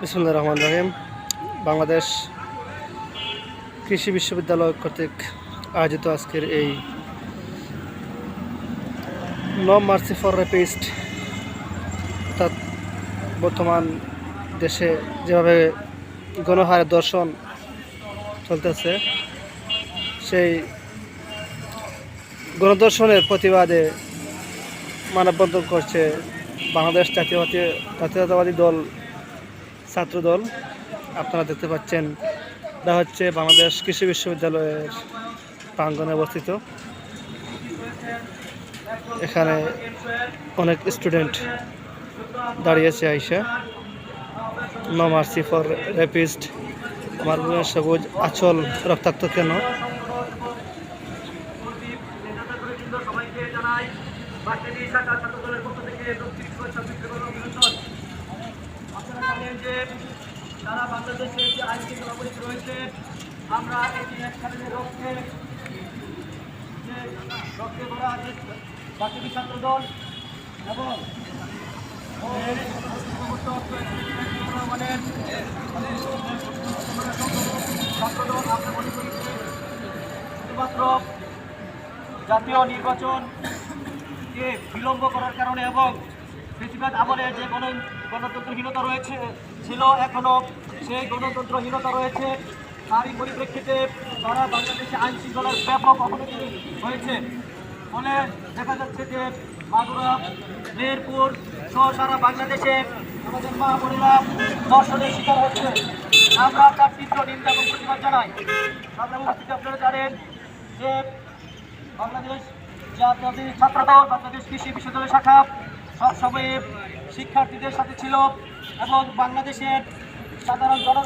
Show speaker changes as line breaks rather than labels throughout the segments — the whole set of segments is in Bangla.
বিসমুল্লাহ রহমান রহিম। বাংলাদেশ কৃষি বিশ্ববিদ্যালয় কর্তৃক আয়োজিত আজকের এই ন মার্সি ফর রেপিস্ট অর্থাৎ বর্তমান দেশে যেভাবে গণহারে দর্শন চলতেছে, সেই গণদর্শনের প্রতিবাদে মানববন্ধন করছে বাংলাদেশ জাতীয়বাদী জাতীয়তাবাদী দল ছাত্রদল। আপনারা দেখতে পাচ্ছেন, এটা হচ্ছে বাংলাদেশ কৃষি বিশ্ববিদ্যালয়ের প্রাঙ্গনে অবস্থিত। এখানে অনেক স্টুডেন্ট দাঁড়িয়েছে AISA. No mercy for rapist. আমার সবুজ আচল রক্তাক্ত কেন?
থেকে দক্ষিণ শুভেচ্ছা বিপ্লব অভিনন্দন আপনারা জানেন যে সারা বাংলাদেশে যে আইন শৃঙ্খলা রয়েছে, আমরা এটি একসাথে রক্ষে যে রক্ষে করা যে বাসিনী ছাত্র দল এবং শুধুমাত্র জাতীয় নির্বাচন কে বিলম্ব করার কারণে এবং বেশিরভাগ আমলে যে গণ গণতন্ত্রহীনতা রয়েছে, ছিল এখনও সেই গণতন্ত্রহীনতা রয়েছে। তারই পরিপ্রেক্ষিতে তারা বাংলাদেশে আইন শৃঙ্খলার ব্যাপক অবনতি হয়েছে। ফলে দেখা যাচ্ছে যে মাগুরা মেহেরপুর সহ সারা বাংলাদেশে আমাদের মা বোনেরা দর্শনের শিকার হচ্ছে। আমরা তার তীব্র নিন্দা এবং প্রতিবাদ জানাই। উপস্থিত আপনারা জানেন যে বাংলাদেশ ছাত্রদল, বাংলাদেশ কৃষি বিশ্ববিদ্যালয় শাখা সবসময় শিক্ষার্থীদের সাথে ছিল এবং বাংলাদেশের সাধারণ জন,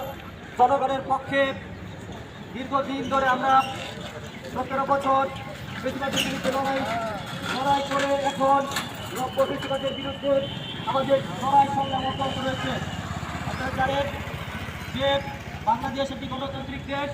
জনগণের পক্ষে দীর্ঘদিন ধরে আমরা সতেরো বছর বেশিরভাগের বিরুদ্ধে লড়াই লড়াই করে এখন নব্য বেশিরভাগের বিরুদ্ধে আমাদের লড়াই সংগ্রাম অব্যাহত রয়েছে। আপনারা জানেন যে বাংলাদেশ একটি গণতান্ত্রিক দেশ।